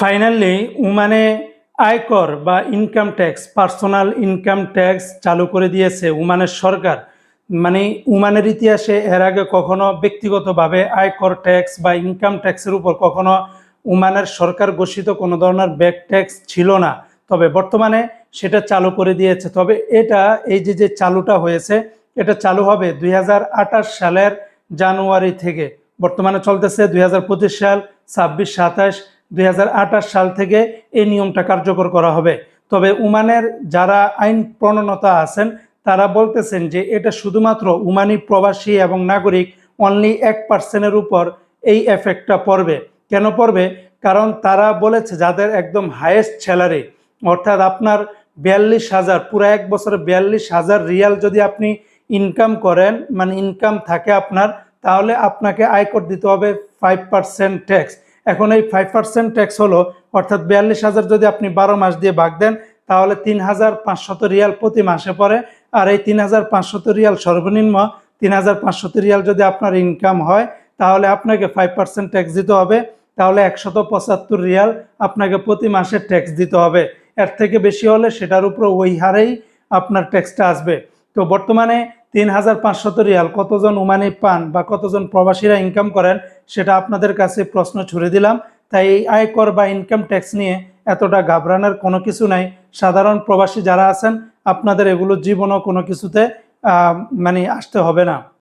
Finally উমানে আয়কর বা income tax personal income tax চালু করে দিয়েছে উমানের সরকার। মানে উমানের ইতিহাসে এর আগে কখনো ব্যক্তিগতভাবে আয়কর ট্যাক্স বা ইনকাম ট্যাক্সের উপর কখনো উমানের সরকার ঘোষিত কোনো ধরনের ব্যাক ট্যাক্স ছিল না। তবে বর্তমানে সেটা চালু করে দিয়েছে। তবে এটা, এই যে যে চালুটা হয়েছে, এটা চালু হবে দুই হাজার আঠাশ সালের জানুয়ারি থেকে। বর্তমানে চলতেছে দুই হাজার পঁচিশ সাল, ছাব্বিশ সাতাশ দুই হাজার আঠাশ সাল থেকে এই নিয়মটা কার্যকর করা হবে। তবে উমানের যারা আইন প্রণনতা আছেন, তারা বলতেছেন যে এটা শুধুমাত্র উমানি প্রবাসী এবং নাগরিক অনলি এক পার্সেন্টের উপর এই এফেক্টটা পড়বে। কেন পড়বে? কারণ তারা বলেছে যাদের একদম হায়েস্ট স্যালারি অর্থাৎ আপনার বিয়াল্লিশ হাজার, পুরো এক বছরে বিয়াল্লিশ হাজার রিয়াল যদি আপনি ইনকাম করেন মানে ইনকাম থাকে আপনার, তাহলে আপনাকে আয়কর দিতে হবে ফাইভ পার্সেন্ট ট্যাক্স এখন এই ফাইভ পার্সেন্ট ট্যাক্স হলো, অর্থাৎ বিয়াল্লিশ হাজার যদি আপনি বারো মাস দিয়ে ভাগ দেন, তাহলে তিন হাজার পাঁচশত রিয়াল প্রতি মাসে পড়ে। আর এই তিন হাজার পাঁচশত রিয়াল সর্বনিম্ন তিন হাজার পাঁচশত রিয়াল যদি আপনার ইনকাম হয়, তাহলে আপনাকে ফাইভ পার্সেন্ট ট্যাক্স দিতে হবে। তাহলে একশত পঁচাত্তর রিয়াল আপনাকে প্রতি মাসে ট্যাক্স দিতে হবে। এর থেকে বেশি হলে সেটার উপর ওই হারেই আপনার ট্যাক্সটা আসবে। তো বর্তমানে তিন হাজার পাঁচশত রিয়াল কতজন উমানি পান বা কতজন প্রবাসীরা ইনকাম করেন সেটা আপনাদের কাছে প্রশ্ন ছুড়ে দিলাম। তাই এই আয়কর বা ইনকাম ট্যাক্স নিয়ে এতটা ঘাবড়ানোর কোনো কিছু নাই। সাধারণ প্রবাসী যারা আছেন, আপনাদের এগুলো জীবনও কোনো কিছুতে মানে আসতে হবে না।